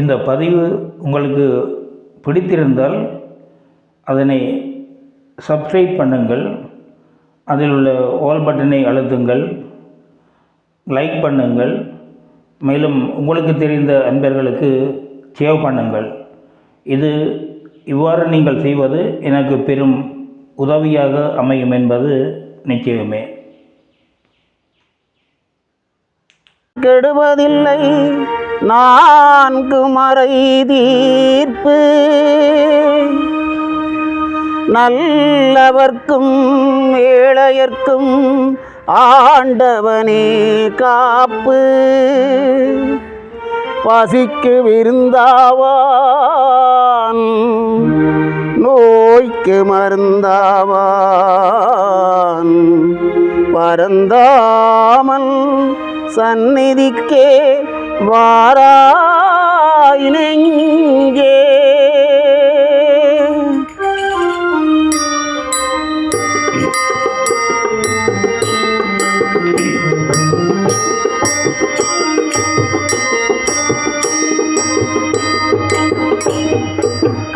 இந்த பதிவு உங்களுக்கு பிடித்திருந்தால் அதனை சப்ஸ்கிரைப் பண்ணுங்கள். அதில் உள்ள ஆல் பட்டனை அழுத்துங்கள். லைக் பண்ணுங்கள். மேலும் உங்களுக்கு தெரிந்த அன்பர்களுக்கு சேவ் பண்ணுங்கள். இது இவ்வாறு நீங்கள் செய்வது எனக்கு பெரும் உதவியாக அமையும் என்பது நிச்சயமே. கெடுவதில்லை. நான்கு மறை தீர்ப்பு. நல்லவர்க்கும் ஏழையர்க்கும் ஆண்டவனே காப்பு. பசிக்கு விருந்தாவான் நோய்க்கு மருந்தாவான். பரந்தாமன் சந்நிதிக்கே வாரா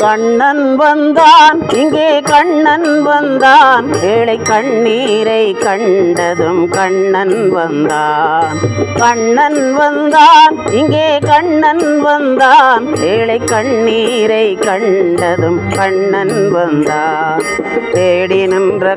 கண்ணன் வந்தான். இங்கே கண்ணன் வந்தான். ஏழை கண்ணீரை கண்டதும் கண்ணன் வந்தான். கண்ணன் வந்தான். இங்கே கண்ணன் வந்தான். ஏழை கண்ணீரை கண்டதும் கண்ணன் வந்தான். தேடி நின்ற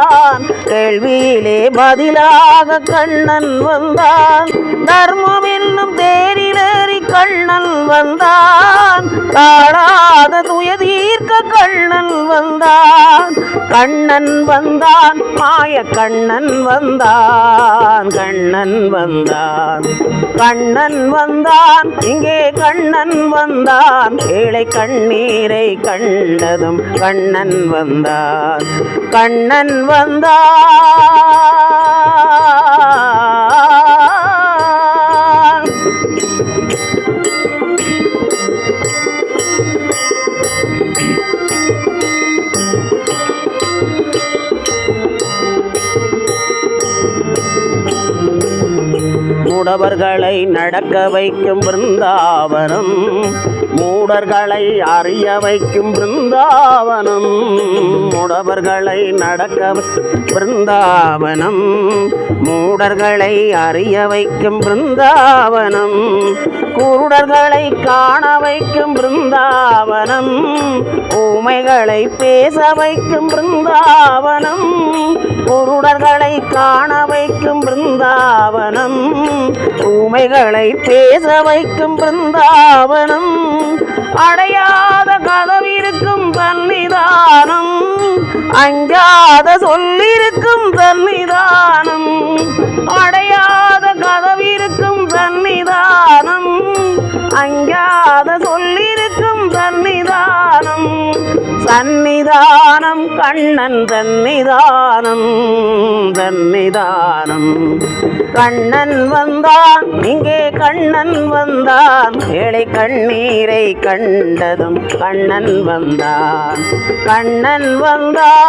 வந்தான். கேள்வியிலே பதிலாக கண்ணன் வந்தான். தர்மம் என்னும் தேரிலேறி கண்ணன் வந்தான். தாழாத துயதீர்க்க கண்ணன் வந்தான். கண்ணன் வந்தான் மாய கண்ணன் வந்தான். கண்ணன் வந்தான் கண்ணன் வந்தான் இங்கே கண்ணன் வந்தான். ஏழை கண்ணீரை கண்டதும் கண்ணன் வந்தான். கண்ணன் வந்தான். மூடவர்களை நடக்க வைக்கும் பிருந்தாவனம் மூடர்களை அறிய வைக்கும் பிருந்தாவனம் மூடவர்களை நடக்க பிருந்தாவனம் மூடர்களை அறிய வைக்கும் பிருந்தாவனம் குருடர்களை காண வைக்கும் பிருந்தாவனம் ஊமைகளை பேச வைக்கும் பிருந்தாவனம் குருடர்களை காண வைக்கும் பிருந்தாவனம். ஊமைகளை பேச வைக்கும் பிருந்தாவனம் அடையாத கதவிருக்கும் தன்னிதானம் அஞ்சாத சொல்லிருக்கும் தன்னிதானம் அடையாத கதவிருக்கும் தன்னிதானம் அஞ்சாத சொல்லிருக்கும் தன்னிதானம் சந்நிதானம் கண்ணன் தன்னிதானம் தன்னிதானம். கண்ணன் வந்தான். இங்கே கண்ணன் வந்தான். ஏழை கண்ணீரை கண்டதும் கண்ணன் வந்தான். கண்ணன் வந்தான்.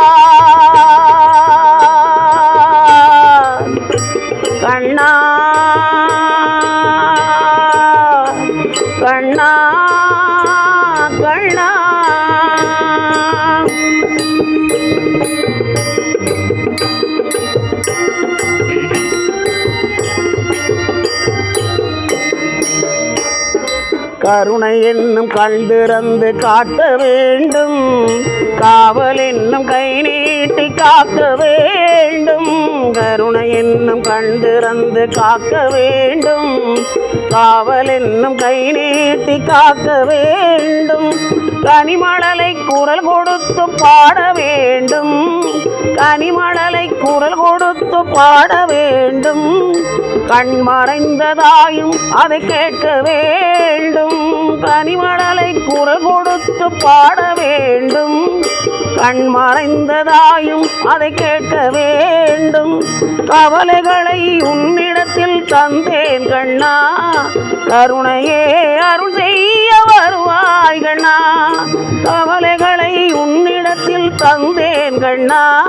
கண்ணா கண்ணா. கருணை என்னும் கண்திறந்து காட்ட வேண்டும். காவல் என்னும் கை நீட்டி காக்க வேண்டும். கருணை என்னும் கண்திறந்து காக்க வேண்டும். காவல் என்னும் கை நீட்டி காக்க வேண்டும். கனிமணலை குரல் கொடுத்து பாட வேண்டும். கனிமணலை குரல் கொடுத்து பாட வேண்டும். கண் மறைந்ததாயும் அதை கேட்க வேண்டும். கனிமணலை குரல் கொடுத்து பாட வேண்டும். கண் மறைந்ததாயும் அதை கேட்க வேண்டும். கவலைகளை உன்னிடத்தில் தந்தேன் கண்ணா. கருணையே அருள் செய்ய வருவாய் கண்ணா. கவலைகளை உன்னிடத்தில் தந்தேன் கண்ணா.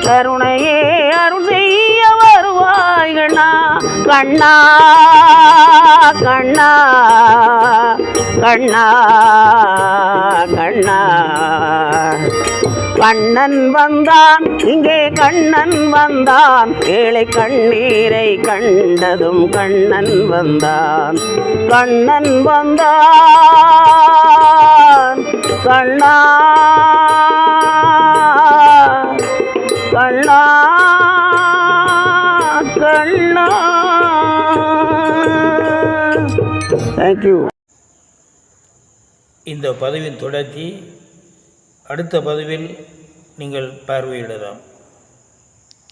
கருணையே அருள் செய்ய வருவாய் கண்ணா. கண்ணா கண்ணா கண்ணா கண்ணா. கண்ணன் வந்தான் இங்கே கண்ணன் வந்தான். ஏழை கண்ணீரை கண்டதும் கண்ணன் வந்தான். கண்ணன் வந்தான். கண்ணா கண்ணா கண்ணா. தேங்க்யூ இந்த பதவியின் தொடர்ச்சி அடுத்த பதிவில் நீங்கள் பார்வையிடலாம்.